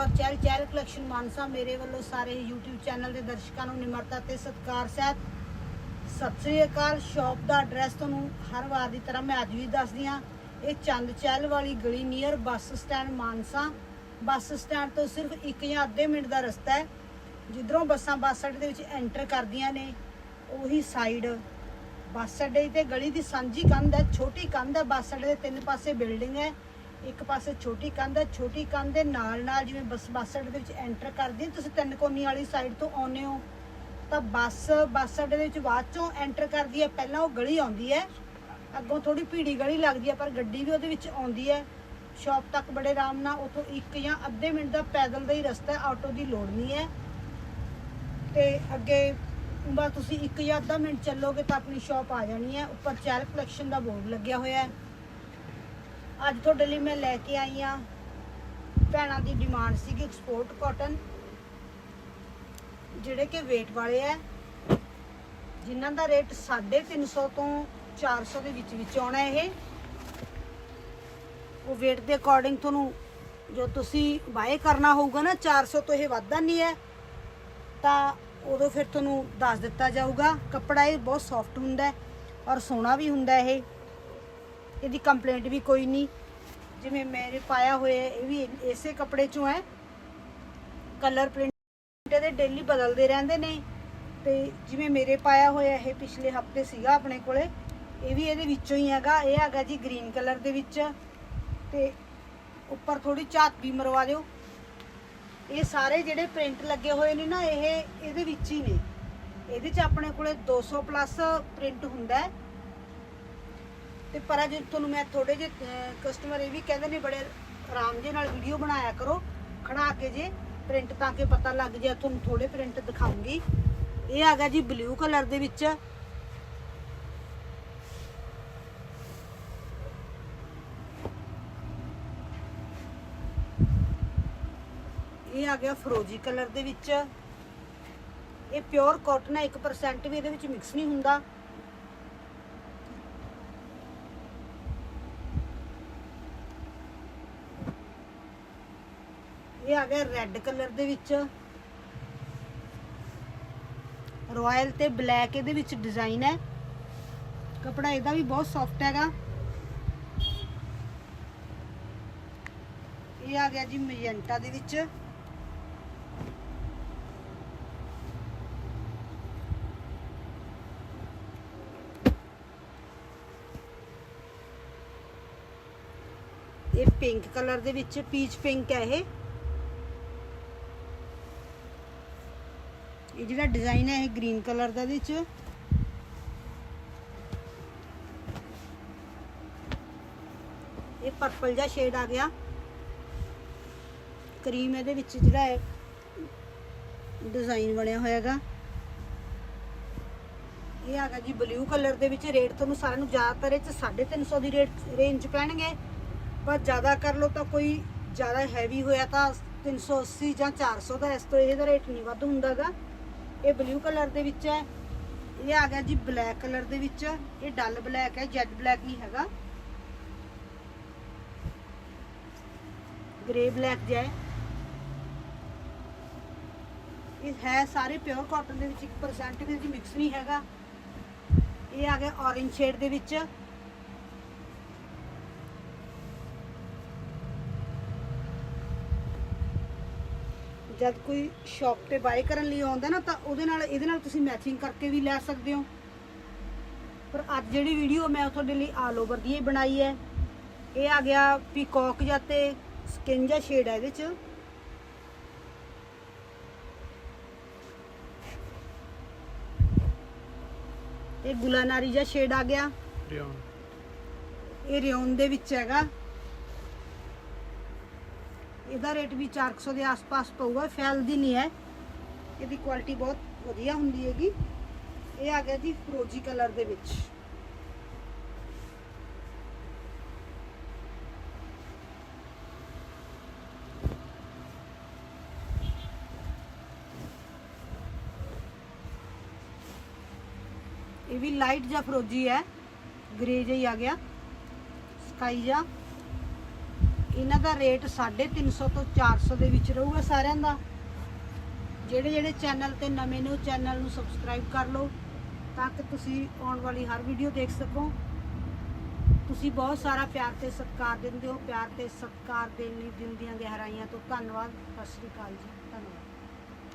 Kaur Chahil Chahil collection Mansa ਮੇਰੇ ਵੱਲੋਂ ਸਾਰੇ YouTube ਚੈਨਲ ਦੇ ਦਰਸ਼ਕਾਂ ਨੂੰ ਨਿਮਰਤਾ ਤੇ ਸਤਿਕਾਰ ਸਹਿਤ ਸਤਿ ਸ੍ਰੀ ਅਕਾਲ। ਸ਼ਾਪ ਦਾ ਐਡਰੈਸ ਤੁਹਾਨੂੰ ਹਰ ਵਾਰ ਦੀ ਤਰ੍ਹਾਂ ਮੈਂ ਅੱਜ ਵੀ ਦੱਸਦੀ ਹਾਂ। ਇਹ ਚੰਦ ਚਹਿਲ ਵਾਲੀ ਗਲੀ near bus stand Mansa. Bus stand ਤੋਂ ਸਿਰਫ 1 ਜਾਂ ਅੱਧੇ ਮਿੰਟ ਦਾ ਰਸਤਾ ਹੈ। ਜਿੱਧਰੋਂ ਬੱਸਾਂ ਬੱਸ ਅੱਡੇ ਦੇ ਵਿੱਚ ਐਂਟਰ ਕਰਦੀਆਂ ਨੇ, ਉਹੀ ਸਾਈਡ ਬੱਸ ਅੱਡੇ ਤੇ ਗਲੀ ਦੀ ਸਾਂਝੀ ਕੰਧ ਹੈ, ਛੋਟੀ ਕੰਧ ਹੈ, ਬੱਸ ਅੱਡੇ ਦੇ ਤਿੰਨ ਪਾਸੇ ਬਿਲਡਿੰਗ ਹੈ। ਇੱਕ ਪਾਸੇ ਛੋਟੀ ਕੰਧ ਹੈ, ਛੋਟੀ ਕੰਧ ਦੇ ਨਾਲ ਨਾਲ ਜਿਵੇਂ ਬੱਸ ਬੱਸ ਅੱਡੇ ਦੇ ਵਿੱਚ ਐਂਟਰ ਕਰਦੀ ਤੁਸੀਂ ਤਿੰਨ ਕੋਨੀ ਵਾਲੀ ਸਾਈਡ ਤੋਂ ਆਉਂਦੇ ਹੋ, ਤਾਂ ਬੱਸ ਬੱਸ ਅੱਡੇ ਦੇ ਵਿੱਚ ਬਾਅਦ ਚੋਂ ਐਂਟਰ ਕਰਦੀ ਹੈ, ਪਹਿਲਾਂ ਉਹ ਗਲੀ ਆਉਂਦੀ ਹੈ, ਅੱਗੋਂ ਥੋੜੀ ਭੀੜੀ ਗਲੀ ਲੱਗਦੀ ਹੈ, ਪਰ ਗੱਡੀ ਵੀ ਉਹਦੇ ਵਿੱਚ ਆਉਂਦੀ ਹੈ ਸ਼ਾਪ ਤੱਕ ਬੜੇ ਆਰਾਮ ਨਾਲ ਉਥੋਂ ਇੱਕ ਜਾਂ ਅੱਧੇ ਮਿੰਟ ਦਾ ਪੈਦਲ ਦਾ ਹੀ ਰਸਤਾ ਹੈ ਆਟੋ ਦੀ ਲੋੜ ਨਹੀਂ ਹੈ, ਤੇ ਅੱਗੇ ਬਸ ਤੁਸੀਂ ਇੱਕ ਜਾਂ ਅੱਧਾ ਮਿੰਟ ਚੱਲੋਗੇ ਤਾਂ ਆਪਣੀ ਸ਼ਾਪ ਆ ਜਾਣੀ ਹੈ, ਉੱਪਰ ਚੈਲ ਕਲੈਕਸ਼ਨ ਦਾ ਬੋਰਡ ਲੱਗਿਆ ਹੋਇਆ ਹੈ ਅੱਜ ਤੁਹਾਡੇ ਲਈ ਮੈਂ ਲੈ ਕੇ ਆਈ ਆ ਭੈਣਾਂ ਦੀ ਡਿਮਾਂਡ ਸੀਗੀ ਐਕਸਪੋਰਟ ਕਾਟਨ ਜਿਹੜੇ ਕਿ weight ਵਾਲੇ ਹੈ ਜਿਨ੍ਹਾਂ ਦਾ ਰੇਟ 350 ਤੋਂ 400 ਦੇ ਵਿੱਚ ਵਿੱਚ ਆਉਣਾ ਇਹ। ਉਹ weight ਦੇ ਅਕੋਰਡਿੰਗ ਤੁਹਾਨੂੰ ਜੋ ਤੁਸੀਂ ਬਾਏ ਕਰਨਾ ਹੋਊਗਾ ਨਾ 400 ਤੋਂ ਇਹ ਵੱਧਦਾ ਨਹੀਂ ਹੈ, ਤਾਂ ਉਦੋਂ ਫਿਰ ਤੁਹਾਨੂੰ ਦੱਸ ਦਿੱਤਾ ਜਾਊਗਾ। ਕੱਪੜਾ ਇਹ ਬਹੁਤ ਸੌਫਟ ਹੁੰਦਾ ਹੈ ਔਰ ਸੋਹਣਾ ਵੀ ਹੁੰਦਾ ਇਹ। ਇਹਦੀ ਕੰਪਲੇਂਟ ਵੀ ਕੋਈ ਨਹੀਂ। ਜਿਵੇਂ ਮੇਰੇ ਪਾਇਆ ਹੋਇਆ ਇਹ ਵੀ ਇਸੇ ਕੱਪੜੇ ਚੋਂ ਹੈ। ਕਲਰ ਪ੍ਰਿੰਟ ਇਹਦੇ ਡੇਲੀ ਬਦਲਦੇ ਰਹਿੰਦੇ ਨੇ। ਤੇ ਜਿਵੇਂ ਮੇਰੇ ਪਾਇਆ ਹੋਇਆ ਇਹ ਪਿਛਲੇ ਹਫ਼ਤੇ ਸੀਗਾ ਆਪਣੇ ਕੋਲੇ, ਇਹ ਵੀ ਇਹਦੇ ਵਿੱਚੋਂ ਹੀ ਹੈਗਾ। ਇਹ ਹੈਗਾ ਜੀ ਗ੍ਰੀਨ ਕਲਰ ਦੇ ਵਿੱਚ। ਤੇ ਉੱਪਰ ਥੋੜੀ ਝਾਤ ਵੀ ਮਰਵਾ ਦਿਓ। ਇਹ ਸਾਰੇ ਜਿਹੜੇ ਪ੍ਰਿੰਟ ਲੱਗੇ ਹੋਏ ਨੇ ਨਾ, ਇਹ ਇਹਦੇ ਵਿੱਚ ਹੀ ਨੇ। ਇਹਦੇ 'ਚ ਆਪਣੇ ਕੋਲੇ 200 ਪਲੱਸ ਪ੍ਰਿੰਟ ਹੁੰਦਾ ਹੈ। ਤੇ ਪਰ ਅੱਜ ਤੁਹਾਨੂੰ ਮੈਂ ਥੋੜੇ ਜਿਹੇ ਕਸਟਮਰ ਇਹ ਵੀ ਕਹਿੰਦੇ ਨੇ ਬੜੇ ਆਰਾਮ ਜੇ ਨਾਲ ਵੀਡੀਓ ਬਣਾਇਆ ਕਰੋ, ਖੜਾ ਕੇ ਜੇ ਪ੍ਰਿੰਟ ਤਾਂ ਕਿ ਪਤਾ ਲੱਗ ਜਾਏ ਤੁਹਾਨੂੰ ਥੋੜੇ ਪ੍ਰਿੰਟ ਦਿਖਾਉਂਗੀ। ਇਹ ਆ ਗਿਆ ਜੀ ਬਲੂ ਕਲਰ ਦੇ ਵਿੱਚ। ਇਹ ਆ ਗਿਆ ਫਰੋਜੀ ਕਲਰ ਦੇ ਵਿੱਚ। ਇਹ ਪਿਓਰ ਕਾਟਨ ਹੈ 1% ਵੀ ਇਹਦੇ ਵਿੱਚ ਮਿਕਸ ਨਹੀਂ ਹੁੰਦਾ। ਇਹ ਆ ਗਿਆ ਰੈੱਡ ਕਲਰ ਦੇ ਵਿੱਚ। ਰਾਇਲ ਤੇ ਬਲੈਕ ਇਹਦੇ ਵਿੱਚ ਡਿਜ਼ਾਈਨ ਹੈ। ਕਪੜਾ ਇਹਦਾ ਵੀ ਬਹੁਤ ਸੌਫਟ ਹੈਗਾ। ਇਹ ਆ ਗਿਆ ਜੀ ਮੈਜੈਂਟਾ ਦੇ ਵਿੱਚ। ਇਹ ਪਿੰਕ ਕਲਰ ਦੇ ਵਿੱਚ ਪੀਚ ਪਿੰਕ ਹੈ ਇਹ। ਇਹ ਜਿਹੜਾ ਡਿਜ਼ਾਈਨ ਹੈ ਇਹ ਗ੍ਰੀਨ ਕਲਰ ਦਾ ਇਹਦੇ ਵਿੱਚ ਇਹ ਪਰਪਲ ਜਿਹਾ ਸ਼ੇਡ ਆ ਗਿਆ। ਕਰੀਮ ਇਹਦੇ ਵਿੱਚ ਜਿਹੜਾ ਹੈ ਡਿਜ਼ਾਈਨ ਬਣਿਆ ਹੋਇਆ ਹੈਗਾ। ਇਹ ਹੈਗਾ ਜੀ ਬਲੂ ਕਲਰ ਦੇ ਵਿੱਚ। ਰੇਟ ਤੁਹਾਨੂੰ ਸਾਰਿਆਂ ਨੂੰ ਜ਼ਿਆਦਾਤਰ ਇਹ ਚ 350 ਦੀ ਰੇਟ ਰੇਂਜ ਪੈਣਗੇ। ਪਰ ਜ਼ਿਆਦਾ ਕਰ ਲਓ ਤਾਂ ਕੋਈ ਜ਼ਿਆਦਾ ਹੈਵੀ ਹੋਇਆ ਤਾਂ 380 ਜਾਂ 400 ਦਾ ਇਸ ਤੋਂ ਇਹਦਾ ਰੇਟ ਨਹੀਂ ਵੱਧ ਹੁੰਦਾਗਾ ਇਹ ਬਲੂ ਕਲਰ ਦੇ ਵਿੱਚ ਹੈ। ਇਹ ਆ ਗਿਆ ਜੀ ਬਲੈਕ ਕਲਰ ਦੇ ਵਿੱਚ। ਇਹ ਡਲ ਬਲੈਕ ਹੈ ਜੈਡ ਬਲੈਕ ਨਹੀਂ ਹੈਗਾ। ਗ੍ਰੇ ਬਲੈਕ ਜਿਹਾ ਇਹ ਹੈ ਸਾਰੇ ਪਿਓਰ ਕਾਟਨ ਦੇ ਵਿੱਚ 1% ਵੀ ਮਿਕਸ ਨਹੀਂ ਹੈਗਾ। ਇਹ ਆ ਗਿਆ orange ਸ਼ੇਡ ਦੇ ਵਿੱਚ। ਜਦ ਕੋਈ ਸ਼ਾਪ ਤੇ ਬਾਈ ਕਰਨ ਲਈ ਆਉਂਦਾ ਨਾ ਤਾਂ ਉਹਦੇ ਨਾਲ ਇਹਦੇ ਨਾਲ ਤੁਸੀਂ ਮੈਚਿੰਗ ਕਰਕੇ ਵੀ ਲੈ ਸਕਦੇ ਹੋ। ਪਰ ਅੱਜ ਜਿਹੜੀ ਵੀਡੀਓ ਮੈਂ ਤੁਹਾਡੇ ਲਈ ਆਲ ਓਵਰ ਦੀ ਹੀ ਬਣਾਈ ਹੈ ਇਹ ਆ ਗਿਆ ਪੀਕੌਕ ਜਾਂ ਤੇ ਸਕਿਨ ਜਾਂ ਸ਼ੇਡ ਹੈ ਇਹਦੇ ਚ। ਇਹ ਗੁਲਾਨਾਰੀ ਜਾਂ ਸ਼ੇਡ ਆ ਗਿਆ। ਇਹ ਰਿਓਨ ਦੇ ਵਿੱਚ ਹੈਗਾ। ਇਹਦਾ ਰੇਟ ਵੀ 400 ਦੇ ਆਸ-ਪਾਸ ਪਊਗਾ ਫੈਲਦੀ ਨਹੀਂ ਹੈ। ਇਹਦੀ ਕੁਆਲਿਟੀ ਬਹੁਤ ਵਧੀਆ ਹੁੰਦੀ ਹੈਗੀ। ਇਹ ਆ ਗਿਆ ਜੀ ਫਰੋਜੀ ਕਲਰ ਦੇ ਵਿੱਚ। ਇਹ ਵੀ ਲਾਈਟ ਜਾਂ ਫਰੋਜੀ ਹੈ। ਗ੍ਰੇ ਜਿਹਾ ਹੀ ਆ ਗਿਆ। ਸਕਾਈ ਜਿਹਾ। ਇਹਨਾਂ ਦਾ ਰੇਟ 350 ਤੋਂ 400 ਦੇ ਵਿੱਚ ਰਹੂਗਾ ਸਾਰਿਆਂ ਦਾ। ਜਿਹੜੇ ਜਿਹੜੇ ਚੈਨਲ ਤੇ ਨਵੇਂ ਨੇ, ਉਹ ਚੈਨਲ ਨੂੰ ਸਬਸਕ੍ਰਾਈਬ ਕਰ ਲਓ ਤਾਂ ਕਿ ਤੁਸੀਂ ਆਉਣ ਵਾਲੀ ਹਰ ਵੀਡੀਓ ਦੇਖ ਸਕੋ। ਤੁਸੀਂ ਬਹੁਤ ਸਾਰਾ ਪਿਆਰ ਤੇ ਸਤਿਕਾਰ ਦਿੰਦੇ ਹੋ। ਪਿਆਰ ਤੇ ਸਤਿਕਾਰ ਦੇਣ ਲਈ ਦਿਲ ਦੀਆਂ ਗਹਿਰਾਈਆਂ ਤੋਂ ਧੰਨਵਾਦ। ਸਤਿ ਸ਼੍ਰੀ ਅਕਾਲ ਜੀ।